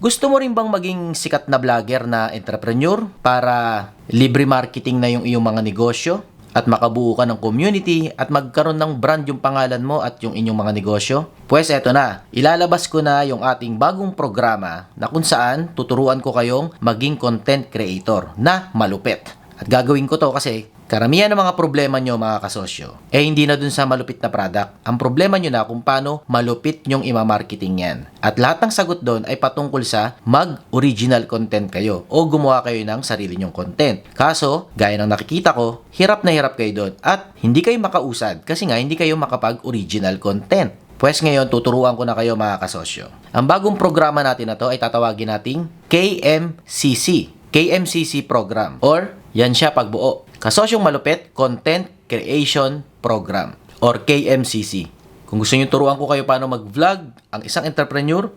Gusto mo rin bang maging sikat na vlogger na entrepreneur para libre marketing na yung iyong mga negosyo? At makabuo ka ng community at magkaroon ng brand yung pangalan mo at yung inyong mga negosyo? Pues eto na, ilalabas ko na yung ating bagong programa na kung saan tuturuan ko kayong maging content creator na malupit. At gagawin ko to kasi karamihan ng mga problema nyo mga kasosyo, eh hindi na dun sa malupit na product. Ang problema nyo na kung paano malupit nyong ima-marketing yan. At lahat ng sagot doon ay patungkol sa mag-original content kayo o gumawa kayo ng sarili nyong content. Kaso, gaya ng nakikita ko, hirap na hirap kayo doon at hindi kayo makausad kasi nga hindi kayo makapag-original content. Pues ngayon, tuturuan ko na kayo mga kasosyo. Ang bagong programa natin na to ay tatawagin nating KMCC. KMCC program or yan siya pagbuo. Kasosyong Malupit Content Creation Program or KMCC. Kung gusto niyo turuan ko kayo paano mag-vlog ang isang entrepreneur,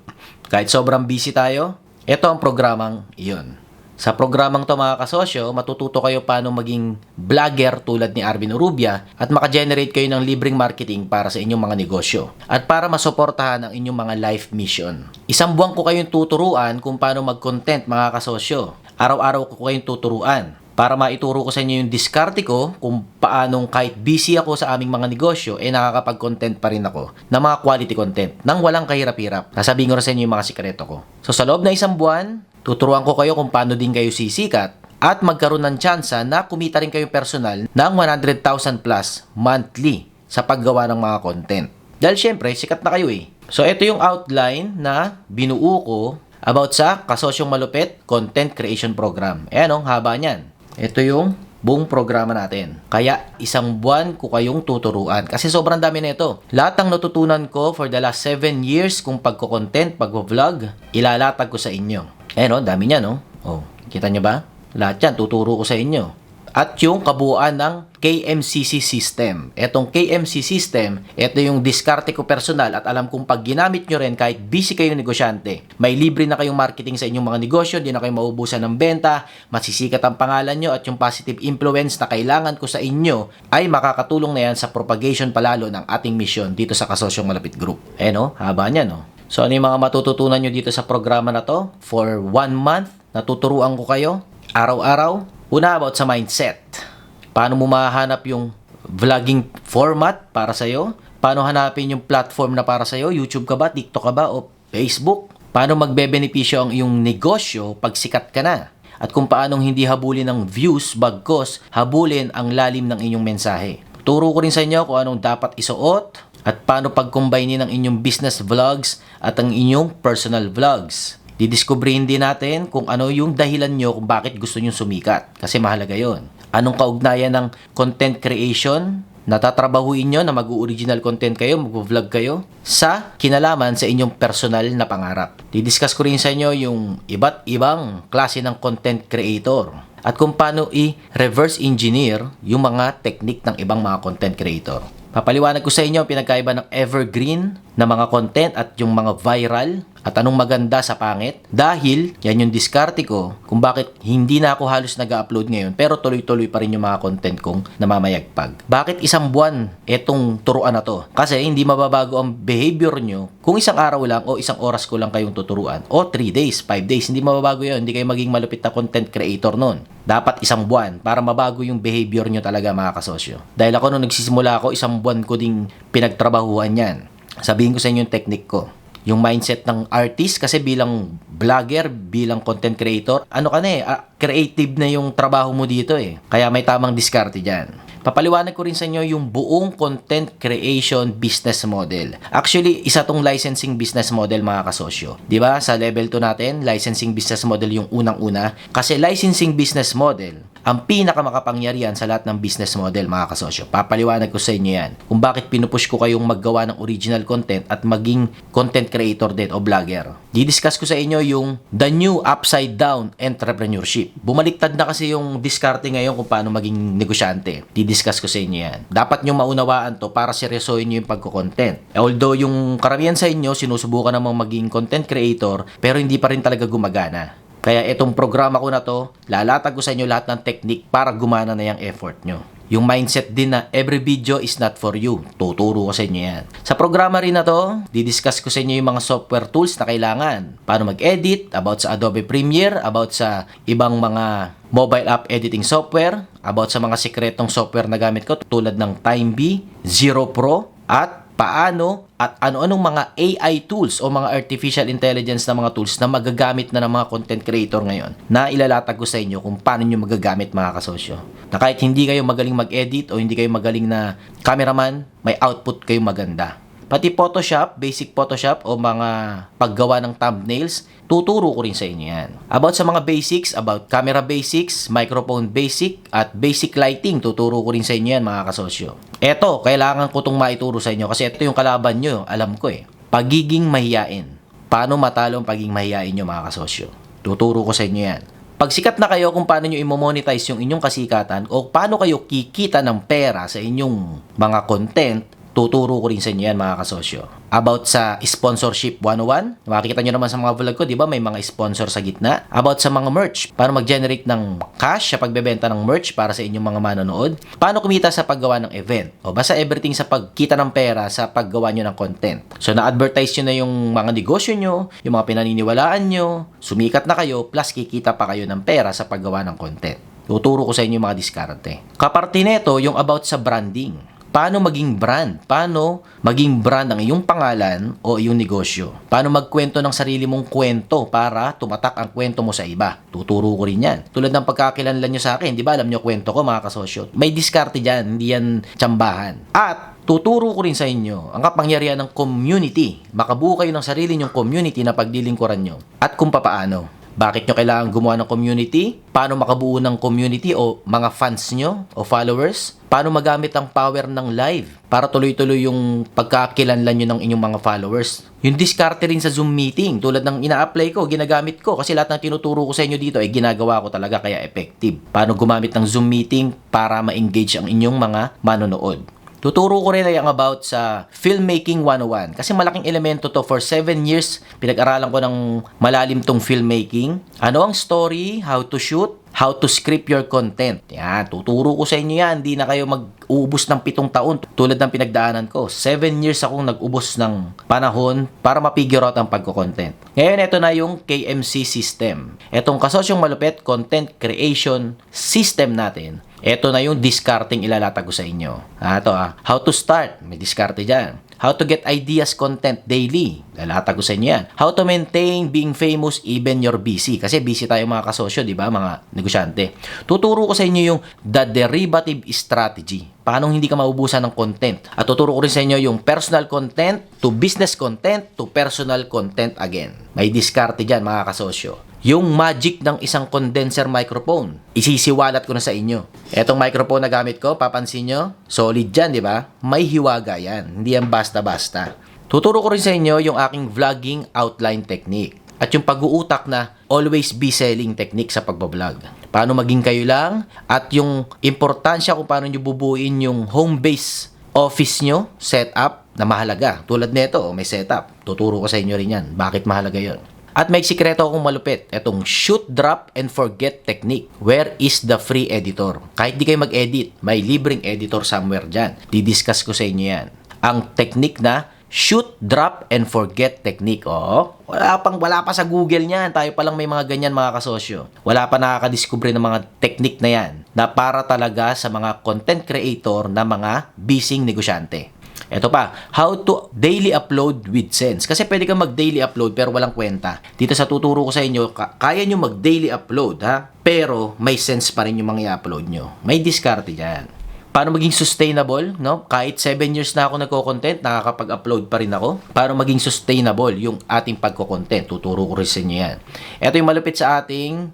kahit sobrang busy tayo, ito ang programang iyon. Sa programang to mga kasosyo, matututo kayo paano maging vlogger tulad ni Arvin Urubia at makagenerate kayo ng libreng marketing para sa inyong mga negosyo at para masuportahan ang inyong mga life mission. Isang buwan ko kayong tuturuan kung paano mag-content mga kasosyo. Araw-araw ko kayong tuturuan para maituro ko sa inyo yung diskarte ko kung paanong kahit busy ako sa aming mga negosyo, eh nakakapag-content pa rin ako ng mga quality content nang walang kahirap-hirap. Nasabihin ko rin sa inyo yung mga sikreto ko. So sa loob ng isang buwan, tuturuan ko kayo kung paano din kayo sisikat at magkaroon ng tsansa na kumita rin kayo personal ng 100,000 plus monthly sa paggawa ng mga content. Dahil syempre, sikat na kayo eh. So ito yung outline na binuo ko about sa Kasosyong Malupit Content Creation Program. Ayan oh, haba niyan. Ito yung buong programa natin. Kaya isang buwan ko kayong tuturuan kasi sobrang dami na ito. Lahat ng natutunan ko for the last 7 years kung pagko-content, pagvo-vlog, ilalatag ko sa inyo. Eh no, dami niya no. Oh, kita niyo ba? Lahat yan tuturo ko sa inyo. At yung kabuuan ng KMCC system. Etong KMC system, ito yung diskarte ko personal at alam kong pag ginamit nyo rin kahit busy kayong negosyante, may libre na kayong marketing sa inyong mga negosyo, di na kayo maubusan ng benta, masisikat ang pangalan nyo at yung positive influence na kailangan ko sa inyo ay makakatulong na yan sa propagation palalo ng ating mission dito sa Kasosyong Malapit Group. Eh no, haba niya no. So ano yung mga matututunan nyo dito sa programa na to? For one month, natuturuan ko kayo araw-araw. Una about sa mindset. Paano mo mahanap yung vlogging format para sa'yo? Paano hanapin yung platform na para sa'yo? YouTube ka ba? TikTok ka ba? O Facebook? Paano magbebenepisyo ang iyong negosyo pag sikat ka na? At kung paanong hindi habulin ng views bagkos habulin ang lalim ng inyong mensahe. Turo ko rin sa inyo kung anong dapat isuot at paano pag-combine ng inyong business vlogs at ang inyong personal vlogs. Didiskubrihin din natin kung ano yung dahilan nyo kung bakit gusto nyo sumikat. Kasi mahalaga yon. Anong kaugnayan ng content creation? Natatrabahuin nyo na mag-original content kayo, mag-vlog kayo sa kinalaman sa inyong personal na pangarap. Didiscuss ko rin sa inyo yung iba't ibang klase ng content creator at kung paano i-reverse engineer yung mga technique ng ibang mga content creator. Papaliwanag ko sa inyo ang pinagkaiba ng evergreen na mga content at yung mga viral at anong maganda sa pangit dahil yan yung diskarte ko kung bakit hindi na ako halos nag-upload ngayon pero tuloy-tuloy pa rin yung mga content kong namamayagpag. Bakit isang buwan etong turuan na to? Kasi hindi mababago ang behavior nyo kung isang araw lang o isang oras ko lang kayong tuturuan o 3 days, 5 days, hindi mababago yun. Hindi kayo maging malupit na content creator nun. Dapat isang buwan para mabago yung behavior nyo talaga mga kasosyo. Dahil ako nung nagsisimula ako, isang buwan ko ding pinagtrabahuan yan. Sabihin ko sa inyo yung technique ko yung mindset ng artist kasi bilang vlogger, bilang content creator, ano ka na eh, ah, creative na yung trabaho mo dito eh. Kaya may tamang diskarte dyan. Papaliwanag ko rin sa inyo yung buong content creation business model. Actually, isa tong licensing business model mga kasosyo. ba? Sa level 2 natin, licensing business model yung unang-una kasi licensing business model ang pinakamakapangyarihan sa lahat ng business model mga kasosyo. Papaliwanag ko sa inyo yan kung bakit pinupush ko kayong maggawa ng original content at maging content creator din o vlogger. Didiscuss ko sa inyo yung the new upside down entrepreneurship. Bumaliktad na kasi yung diskarte ngayon kung paano maging negosyante. Didiscuss ko sa inyo yan. Dapat nyo maunawaan to para seryosohin nyo yung pagko-content. Although yung karamihan sa inyo sinusubukan namang maging content creator pero hindi pa rin talaga gumagana. Kaya itong programa ko na to, lalatag ko sa inyo lahat ng technique para gumana na yung effort nyo. yung mindset din na every video is not for you. Tuturo ko sa inyo yan. Sa programa rin na to, didiscuss ko sa inyo yung mga software tools na kailangan. Paano mag-edit, about sa Adobe Premiere, about sa ibang mga mobile app editing software, about sa mga sikretong software na gamit ko tulad ng TimeB, Zero Pro, at paano at ano-anong mga AI tools o mga artificial intelligence na mga tools na magagamit na ng mga content creator ngayon na ilalatag ko sa inyo kung paano nyo magagamit mga kasosyo. Na kahit hindi kayo magaling mag-edit o hindi kayo magaling na cameraman, may output kayo maganda. Pati Photoshop, basic Photoshop o mga paggawa ng thumbnails, tuturo ko rin sa inyo yan. About sa mga basics, about camera basics, microphone basic, at basic lighting, tuturo ko rin sa inyo yan mga kasosyo. Eto, kailangan ko itong maituro sa inyo kasi ito yung kalaban nyo, alam ko eh. Pagiging mahiyain. Paano matalo ang pagiging mahiyain nyo mga kasosyo? Tuturo ko sa inyo yan. Pag sikat na kayo kung paano nyo i-monetize yung inyong kasikatan o paano kayo kikita ng pera sa inyong mga content, tuturo ko rin sa inyo yan mga kasosyo. About sa sponsorship 101, makikita nyo naman sa mga vlog ko, di ba may mga sponsor sa gitna. About sa mga merch, paano mag-generate ng cash sa pagbebenta ng merch para sa inyong mga manonood. Paano kumita sa paggawa ng event. O basta everything sa pagkita ng pera sa paggawa nyo ng content. So na-advertise nyo na yung mga negosyo nyo, yung mga pinaniniwalaan nyo, sumikat na kayo, plus kikita pa kayo ng pera sa paggawa ng content. Tuturo ko sa inyo yung mga diskarte. Kaparte nito, yung about sa branding paano maging brand, paano maging brand ang iyong pangalan o iyong negosyo. Paano magkwento ng sarili mong kwento para tumatak ang kwento mo sa iba. Tuturo ko rin yan. Tulad ng pagkakilanlan nyo sa akin, di ba alam nyo kwento ko mga kasosyo. May diskarte dyan, hindi yan tsambahan. At tuturo ko rin sa inyo ang kapangyarihan ng community. Makabuo kayo ng sarili nyong community na pagdilingkuran nyo. At kung papaano. Bakit nyo kailangan gumawa ng community? Paano makabuo ng community o mga fans nyo o followers? Paano magamit ang power ng live para tuloy-tuloy yung pagkakilanlan nyo ng inyong mga followers? Yung diskarte rin sa Zoom meeting, tulad ng ina-apply ko, ginagamit ko kasi lahat ng tinuturo ko sa inyo dito ay ginagawa ko talaga kaya effective. Paano gumamit ng Zoom meeting para ma-engage ang inyong mga manonood? Tuturo ko rin yung about sa Filmmaking 101 kasi malaking elemento to for 7 years pinag-aralan ko ng malalim tong filmmaking. Ano ang story, how to shoot, how to script your content. Yan, tuturo ko sa inyo yan. Hindi na kayo mag-uubos ng pitong taon tulad ng pinagdaanan ko. 7 years akong nag-ubos ng panahon para ma-figure out ang pagko-content. Ngayon, ito na yung KMC system. Itong kasosyong malupit content creation system natin ito na yung discarding ilalatag ko sa inyo. Ah, ito ah. How to start. May diskarte dyan. How to get ideas content daily. Lalatag ko sa inyo yan. How to maintain being famous even you're busy. Kasi busy tayo mga kasosyo, di ba? Mga negosyante. Tuturo ko sa inyo yung the derivative strategy. Paano hindi ka maubusan ng content. At tuturo ko rin sa inyo yung personal content to business content to personal content again. May diskarte dyan mga kasosyo yung magic ng isang condenser microphone. Isisiwalat ko na sa inyo. Etong microphone na gamit ko, papansin nyo, solid dyan, di ba? May hiwaga yan. Hindi yan basta-basta. Tuturo ko rin sa inyo yung aking vlogging outline technique at yung pag-uutak na always be selling technique sa pagbablog. Paano maging kayo lang at yung importansya kung paano nyo bubuin yung home base office nyo, setup na mahalaga. Tulad nito, may setup. Tuturo ko sa inyo rin yan. Bakit mahalaga yon? At may sikreto akong malupit. Itong shoot, drop, and forget technique. Where is the free editor? Kahit di kayo mag-edit, may libreng editor somewhere dyan. Didiscuss ko sa inyo yan. Ang technique na shoot, drop, and forget technique. Oo, wala, pang, wala pa sa Google niyan. Tayo pa lang may mga ganyan mga kasosyo. Wala pa nakakadiscover ng mga technique na yan na para talaga sa mga content creator na mga busy negosyante. Ito pa, how to daily upload with sense. Kasi pwede kang mag-daily upload pero walang kwenta. Dito sa tuturo ko sa inyo, kaya nyo mag-daily upload ha, pero may sense pa rin yung mga i-upload nyo. May diskarte dyan. Paano maging sustainable, no? Kahit 7 years na ako nagko-content, nakakapag-upload pa rin ako. Paano maging sustainable yung ating pagko-content? Tuturo ko rin sa inyo yan. Ito yung malupit sa ating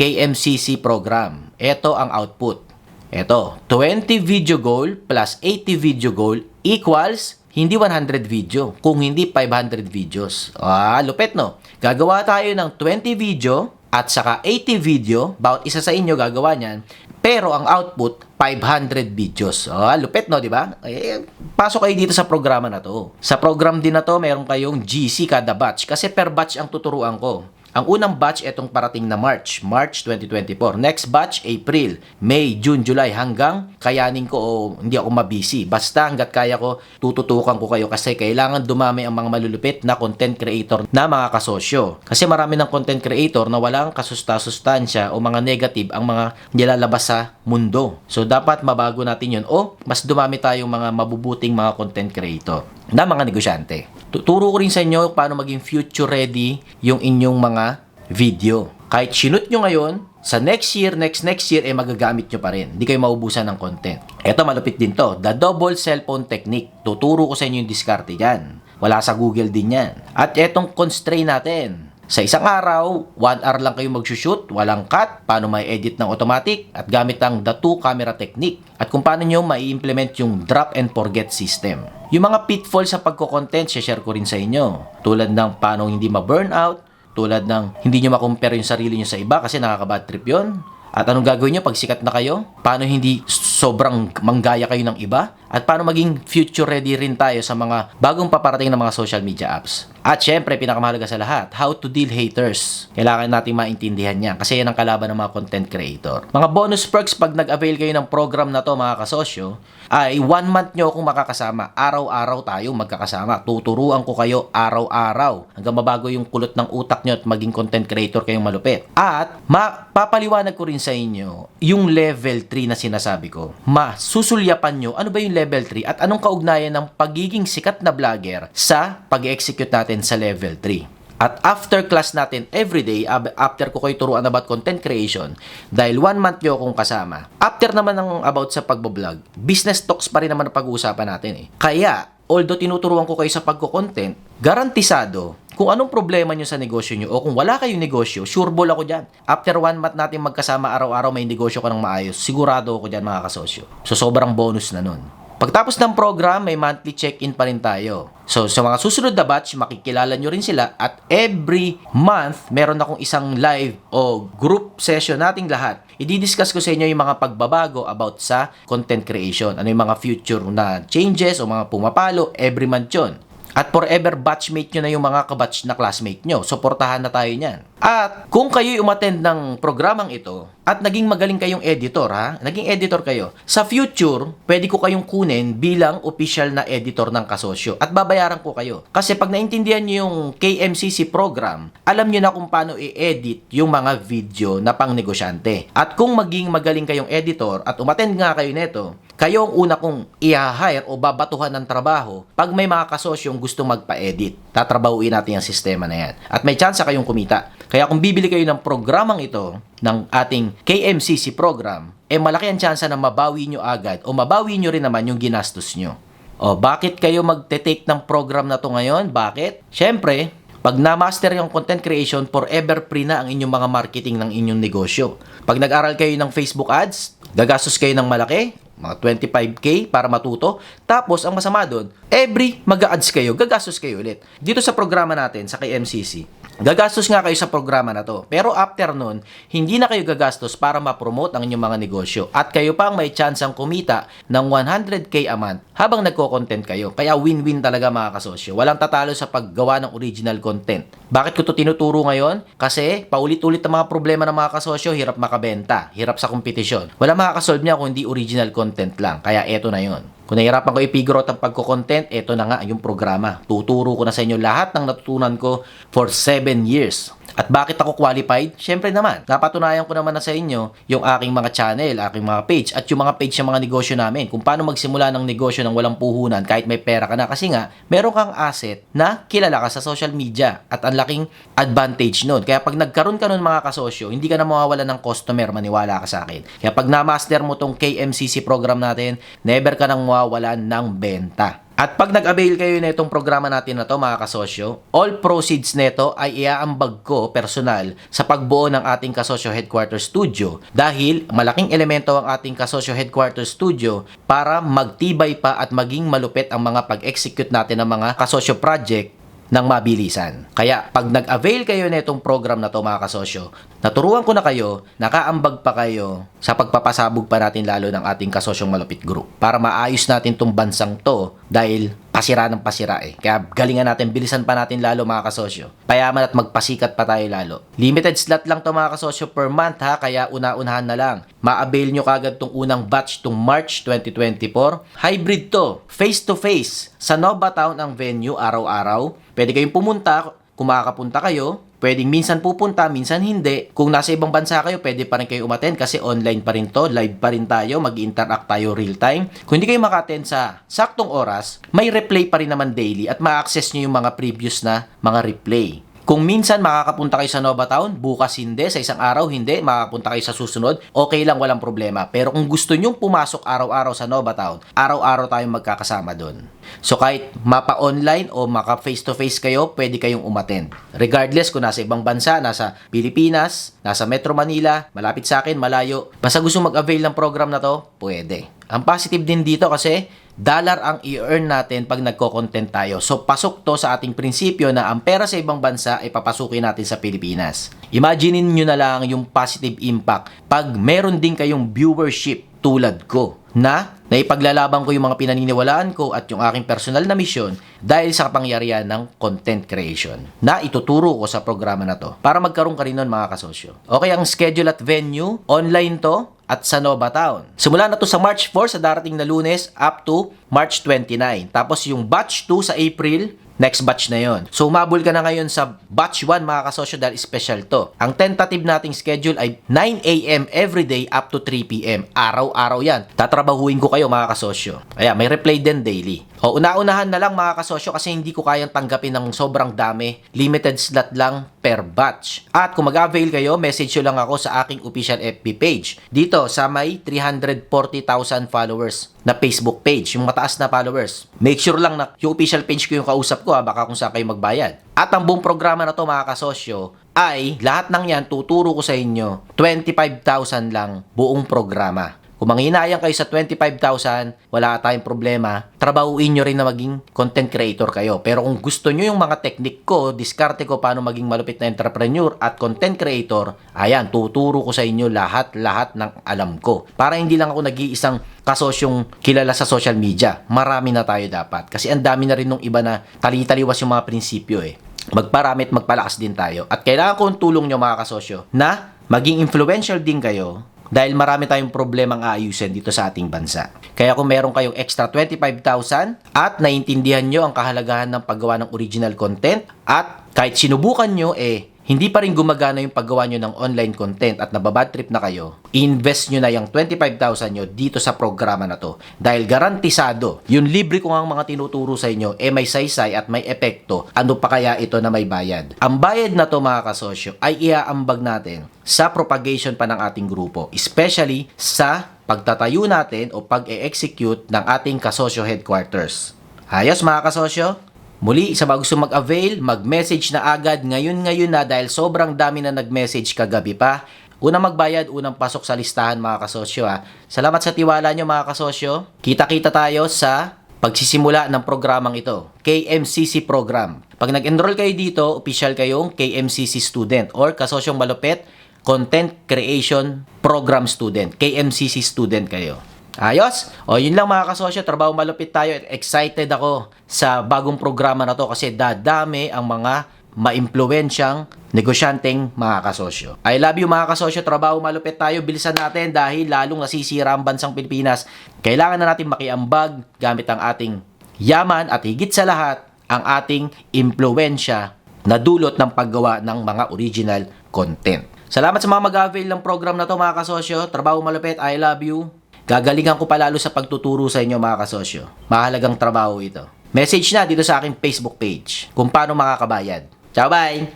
KMCC program. Ito ang output. Ito, 20 video goal plus 80 video goal equals hindi 100 video, kung hindi 500 videos. Ah, lupet no? Gagawa tayo ng 20 video at saka 80 video, bawat isa sa inyo gagawa niyan, pero ang output 500 videos. Ah, lupet no, di ba? Eh, pasok kayo dito sa programa na to. Sa program din na to, meron kayong GC kada batch kasi per batch ang tuturuan ko. Ang unang batch etong parating na March, March 2024. Next batch, April, May, June, July hanggang kayanin ko o hindi ako mabisi. Basta hanggat kaya ko, tututukan ko kayo kasi kailangan dumami ang mga malulupit na content creator na mga kasosyo. Kasi marami ng content creator na walang kasusta-sustansya o mga negative ang mga nilalabas sa mundo. So dapat mabago natin yun o mas dumami tayong mga mabubuting mga content creator na mga negosyante. Tuturo ko rin sa inyo paano maging future ready yung inyong mga video. Kahit sinut nyo ngayon, sa next year, next next year, eh magagamit nyo pa rin. Hindi kayo maubusan ng content. Ito malupit din to. The double cellphone technique. Tuturo ko sa inyo yung diskarte dyan. Wala sa Google din yan. At etong constraint natin. Sa isang araw, 1 hour lang kayo mag-shoot, walang cut, paano may edit ng automatic, at gamit ang the two camera technique. At kung paano nyo mai-implement yung drop and forget system. Yung mga pitfall sa pagko-content, share ko rin sa inyo. Tulad ng paano hindi ma-burnout, tulad ng hindi nyo makompare yung sarili nyo sa iba kasi nakaka-bad trip yun. At anong gagawin nyo pag sikat na kayo? Paano hindi sobrang manggaya kayo ng iba? At paano maging future ready rin tayo sa mga bagong paparating na mga social media apps? At syempre, pinakamahalaga sa lahat, how to deal haters. Kailangan natin maintindihan yan kasi yan ang kalaban ng mga content creator. Mga bonus perks pag nag-avail kayo ng program na to mga kasosyo, ay one month nyo akong makakasama. Araw-araw tayo magkakasama. Tuturuan ko kayo araw-araw hanggang mabago yung kulot ng utak nyo at maging content creator kayong malupit. At mapapaliwanag ko rin sa inyo yung level 3 na sinasabi ko. Masusulyapan nyo ano ba yung level 3 at anong kaugnayan ng pagiging sikat na vlogger sa pag-execute natin sa level 3. At after class natin everyday, ab- after ko kayo turuan about content creation, dahil one month nyo akong kasama, after naman ng about sa pagbablog, business talks pa rin naman ang pag-uusapan natin eh. Kaya, although tinuturuan ko kayo sa pagko-content, garantisado, kung anong problema nyo sa negosyo nyo o kung wala kayong negosyo, sure ball ako dyan. After one month natin magkasama araw-araw may negosyo ka ng maayos, sigurado ako dyan mga kasosyo. So sobrang bonus na nun. Pagtapos ng program, may monthly check-in pa rin tayo. So, sa mga susunod na batch, makikilala nyo rin sila at every month, meron akong isang live o group session nating lahat. I-discuss ko sa inyo yung mga pagbabago about sa content creation. Ano yung mga future na changes o mga pumapalo, every month yun. At forever batchmate nyo na yung mga kabatch na classmate nyo. Suportahan na tayo niyan. At kung kayo'y umattend ng programang ito at naging magaling kayong editor ha, naging editor kayo, sa future, pwede ko kayong kunin bilang official na editor ng kasosyo at babayaran ko kayo. Kasi pag naintindihan nyo yung KMCC program, alam nyo na kung paano i-edit yung mga video na pang negosyante. At kung maging magaling kayong editor at umattend nga kayo neto, kayo ang una kong i-hire o babatuhan ng trabaho pag may mga kasosyong gusto magpa-edit. Tatrabahuin natin yung sistema na yan. At may chance kayong kumita. Kaya kung bibili kayo ng programang ito, ng ating KMCC program, eh malaki ang chance na mabawi nyo agad o mabawi nyo rin naman yung ginastos nyo. O bakit kayo magte-take ng program na to ngayon? Bakit? Syempre, pag na-master yung content creation, forever free na ang inyong mga marketing ng inyong negosyo. Pag nag-aral kayo ng Facebook ads, gagastos kayo ng malaki, mga 25k para matuto. Tapos, ang masama doon, every mag-ads kayo, gagastos kayo ulit. Dito sa programa natin, sa KMCC, gagastos nga kayo sa programa na to. Pero after nun, hindi na kayo gagastos para ma-promote ang inyong mga negosyo. At kayo pang may chance ang kumita ng 100k a month habang nagko-content kayo. Kaya win-win talaga mga kasosyo. Walang tatalo sa paggawa ng original content. Bakit ko to tinuturo ngayon? Kasi paulit-ulit ang mga problema ng mga kasosyo, hirap makabenta, hirap sa kompetisyon. Wala makakasolve niya kung hindi original content lang. Kaya eto na yon. Kung nahihirapan ko i-figure ang pagko-content, eto na nga yung programa. Tuturo ko na sa inyo lahat ng natutunan ko for 7 years. At bakit ako qualified? Siyempre naman, napatunayan ko naman na sa inyo yung aking mga channel, aking mga page, at yung mga page ng mga negosyo namin. Kung paano magsimula ng negosyo ng walang puhunan kahit may pera ka na. Kasi nga, meron kang asset na kilala ka sa social media at ang laking advantage nun. Kaya pag nagkaroon ka nun mga kasosyo, hindi ka na mawawala ng customer, maniwala ka sa akin. Kaya pag na-master mo tong KMCC program natin, never ka nang mawawalan ng benta. At pag nag-avail kayo na itong programa natin na to mga kasosyo, all proceeds nito ay iaambag ko personal sa pagbuo ng ating kasosyo headquarters studio dahil malaking elemento ang ating kasosyo headquarters studio para magtibay pa at maging malupit ang mga pag-execute natin ng mga kasosyo project ng mabilisan. Kaya pag nag-avail kayo na itong program na to mga kasosyo, naturuan ko na kayo, nakaambag pa kayo sa pagpapasabog pa natin lalo ng ating kasosyong malupit group para maayos natin tong bansang to dahil pasira ng pasira eh. Kaya galingan natin, bilisan pa natin lalo mga kasosyo. Payaman at magpasikat pa tayo lalo. Limited slot lang to mga kasosyo per month ha, kaya una-unahan na lang. Ma-avail nyo kagad tong unang batch tong March 2024. Hybrid to, face to face. Sa Nova Town ang venue araw-araw. Pwede kayong pumunta, kung makakapunta kayo, pwedeng minsan pupunta, minsan hindi. Kung nasa ibang bansa kayo, pwede pa rin kayo umattend kasi online pa rin to, live pa rin tayo, mag-interact tayo real time. Kung hindi kayo makattend sa saktong oras, may replay pa rin naman daily at ma-access nyo yung mga previous na mga replay. Kung minsan makakapunta kayo sa Nova Town, bukas hindi, sa isang araw hindi, makakapunta kayo sa susunod, okay lang, walang problema. Pero kung gusto nyong pumasok araw-araw sa Nova Town, araw-araw tayong magkakasama doon. So kahit mapa-online o maka face-to-face kayo, pwede kayong umattend. Regardless kung nasa ibang bansa, nasa Pilipinas, nasa Metro Manila, malapit sa akin, malayo, basta gusto mag-avail ng program na to, pwede. Ang positive din dito kasi dollar ang i-earn natin pag nagko-content tayo. So, pasok to sa ating prinsipyo na ang pera sa ibang bansa ay papasukin natin sa Pilipinas. Imaginin nyo na lang yung positive impact pag meron din kayong viewership tulad ko na naipaglalaban ko yung mga pinaniniwalaan ko at yung aking personal na misyon dahil sa kapangyarihan ng content creation na ituturo ko sa programa na to para magkaroon ka rin nun mga kasosyo. Okay, ang schedule at venue, online to, at sa Nova Town. Simula na to sa March 4 sa darating na lunes up to March 29. Tapos yung batch 2 sa April, next batch na yon. So umabol ka na ngayon sa batch 1 mga kasosyo dahil special to. Ang tentative nating schedule ay 9 a.m. every day up to 3 p.m. Araw-araw yan. Tatrabahuin ko kayo mga kasosyo. Kaya may replay din daily. O una-unahan na lang mga kasosyo kasi hindi ko kayang tanggapin ng sobrang dami. Limited slot lang per batch. At kung mag-avail kayo, message nyo lang ako sa aking official FB page. Dito sa may 340,000 followers na Facebook page, yung mataas na followers. Make sure lang na yung official page ko yung kausap ko ha, baka kung saan kayo magbayad. At ang buong programa na to mga kasosyo ay lahat ng yan tuturo ko sa inyo 25,000 lang buong programa. Kung manghinayang kayo sa 25,000, wala tayong problema. Trabahuin nyo rin na maging content creator kayo. Pero kung gusto nyo yung mga technique ko, diskarte ko paano maging malupit na entrepreneur at content creator, ayan, tuturo ko sa inyo lahat-lahat ng alam ko. Para hindi lang ako nag-iisang kasosyong kilala sa social media. Marami na tayo dapat. Kasi ang dami na rin nung iba na tali-taliwas yung mga prinsipyo eh magparami at magpalakas din tayo. At kailangan ko ang tulong nyo mga kasosyo na maging influential din kayo dahil marami tayong problemang aayusin dito sa ating bansa. Kaya kung meron kayong extra 25,000 at naiintindihan nyo ang kahalagahan ng paggawa ng original content at kahit sinubukan nyo eh hindi pa rin gumagana yung paggawa nyo ng online content at nababad trip na kayo, invest nyo na yung 25,000 nyo dito sa programa na to. Dahil garantisado, yung libre ko ang mga tinuturo sa inyo, eh may saysay at may epekto, ano pa kaya ito na may bayad? Ang bayad na to mga kasosyo ay iaambag natin sa propagation pa ng ating grupo, especially sa pagtatayo natin o pag-e-execute ng ating kasosyo headquarters. Ayos mga kasosyo? Muli, sa mga gusto mag-avail, mag-message na agad ngayon-ngayon na dahil sobrang dami na nag-message kagabi pa. Unang magbayad, unang pasok sa listahan mga kasosyo ha. Salamat sa tiwala nyo mga kasosyo. Kita-kita tayo sa pagsisimula ng programang ito. KMCC program. Pag nag-enroll kayo dito, official kayong KMCC student or kasosyong malupit, Content Creation Program Student. KMCC student kayo. Ayos? O yun lang mga kasosyo, trabaho malupit tayo. Excited ako sa bagong programa na to kasi dadami ang mga maimpluwensyang negosyanteng mga kasosyo. I love you mga kasosyo, trabaho malupit tayo. Bilisan natin dahil lalong nasisira ang bansang Pilipinas. Kailangan na natin makiambag gamit ang ating yaman at higit sa lahat ang ating impluensya na dulot ng paggawa ng mga original content. Salamat sa mga mag-avail ng program na to mga kasosyo. Trabaho malupit, I love you. Gagalingan ko palalo sa pagtuturo sa inyo mga kasosyo. Mahalagang trabaho ito. Message na dito sa aking Facebook page kung paano makakabayad. Ciao, bye!